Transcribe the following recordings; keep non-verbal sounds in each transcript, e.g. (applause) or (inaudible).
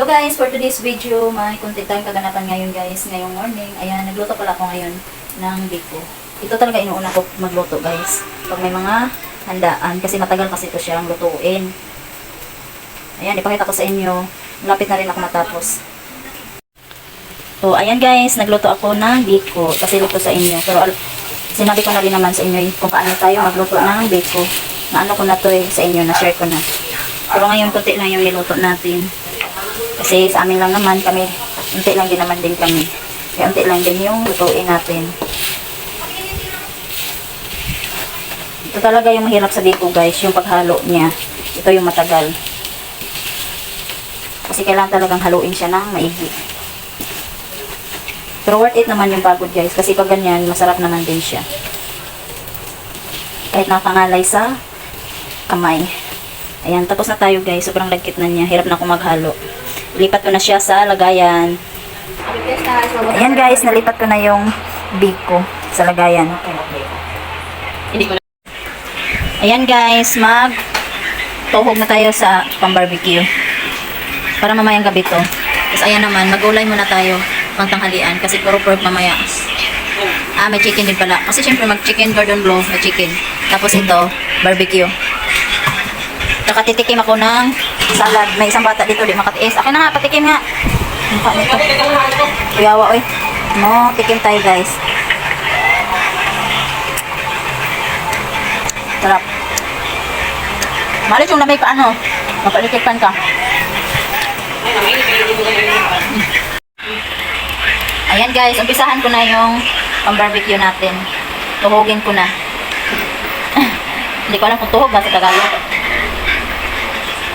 Hello guys, for today's video, may konti tayong kaganapan ngayon guys, ngayong morning. Ayan, nagluto pala ako ngayon ng biko. Ito talaga inuuna ko magluto guys. Pag may mga handaan, kasi matagal kasi ito siyang lutuin. Ayan, ipakita ko sa inyo. Malapit na rin ako matapos. So, ayan guys, nagluto ako ng biko. Kasi luto sa inyo. Pero sinabi ko na rin naman sa inyo eh, kung paano tayo magluto ng biko. Na ano ko na to eh, sa inyo, na-share ko na. Pero ngayon, konti lang yung niluto natin. Kasi sa amin lang naman kami, unti lang din naman din kami. Kaya unti lang din yung lutuin natin. Ito talaga yung mahirap sa biko guys, yung paghalo niya. Ito yung matagal. Kasi kailangan talagang haluin siya ng maigi. Pero worth it naman yung pagod guys, kasi pag ganyan, masarap naman din siya. Kahit nakangalay sa kamay. Ayan, tapos na tayo guys. Sobrang lagkit na niya. Hirap na akong maghalo. Lipat ko na siya sa lagayan. Ayan guys, nalipat ko na yung big ko sa lagayan. Ayan guys, mag tuhog na tayo sa pang-barbecue. Para mamayang gabi to. Tapos ayan naman, magulay muna tayo pang tanghalian kasi puro pork mamaya. Ah, may chicken din pala. Kasi syempre mag-chicken Gordon Blue na chicken. Tapos ito, barbecue. Nakatitikim ako ng salad. May isang bata dito, di makatiis. Akin na nga, patikim nga. Mukha nito. Kuyawa, oy. No, tikim tayo, guys. Sarap. Malit yung lamay pa, ano? Mapalikipan ka. Ayan guys, umpisahan ko na yung pang-barbecue natin. Tuhugin ko na. (laughs) Hindi ko alam kung tuhog ba sa Tagalog.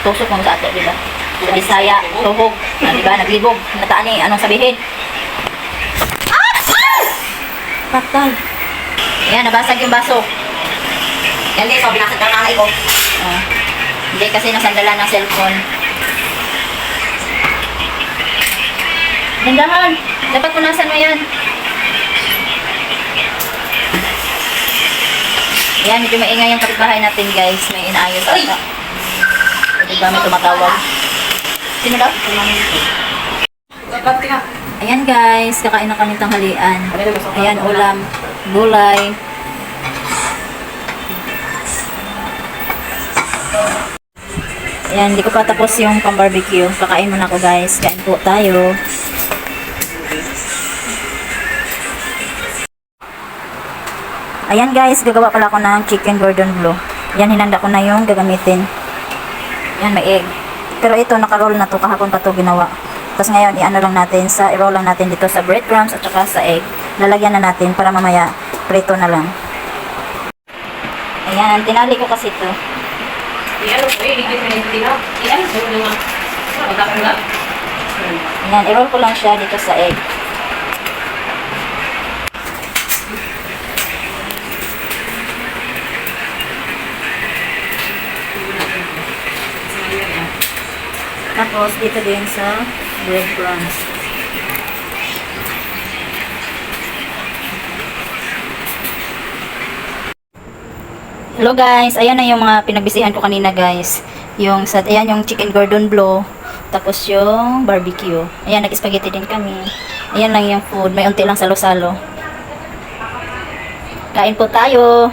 Tusok mo sa ato, di ba? Sa Bisaya, tuhog. Ah, di ba? Naglibog. Nataan eh, anong sabihin? Ah! Ah! Patay. Ayan, nabasag yung baso. Yan din, so binasag ng nanay ko. Ah. Hindi kasi nasandala ng cellphone. Dandahan! Dapat punasan mo yan. Yan, medyo maingay yung kapitbahay natin guys. May inaayos ata. Diba may tumatawag? Sino daw? Ayan guys, kakain na kami tanghalian. Ayan, ulam, gulay. Ayan, hindi ko pa tapos yung pang barbecue. Kakain muna ako guys. Kain po tayo. Ayan guys, gagawa pala ako ng chicken gordon blue. Yan, hinanda ko na yung gagamitin. Yan, may egg. Pero ito, naka-roll na to. Kahapon pa to ginawa. Tapos ngayon, i-ano lang natin sa, i-roll lang natin dito sa breadcrumbs at saka sa egg. Lalagyan na natin para mamaya prito na lang. Ayan, tinali ko kasi to. Iyan, eh, higit na yung tinaw. Iyan, sulo na nga. Magkakang nga. Ayan, i-roll ko lang siya dito sa egg. Tapos, dito din sa breadcrumbs. Hello guys, ayan na yung mga pinagbisihan ko kanina guys. Yung sa ayan yung chicken gordon bleu, tapos yung barbecue. Ayan nag-spaghetti din kami. Ayan lang yung food, may unti lang salo-salo. Kain po tayo.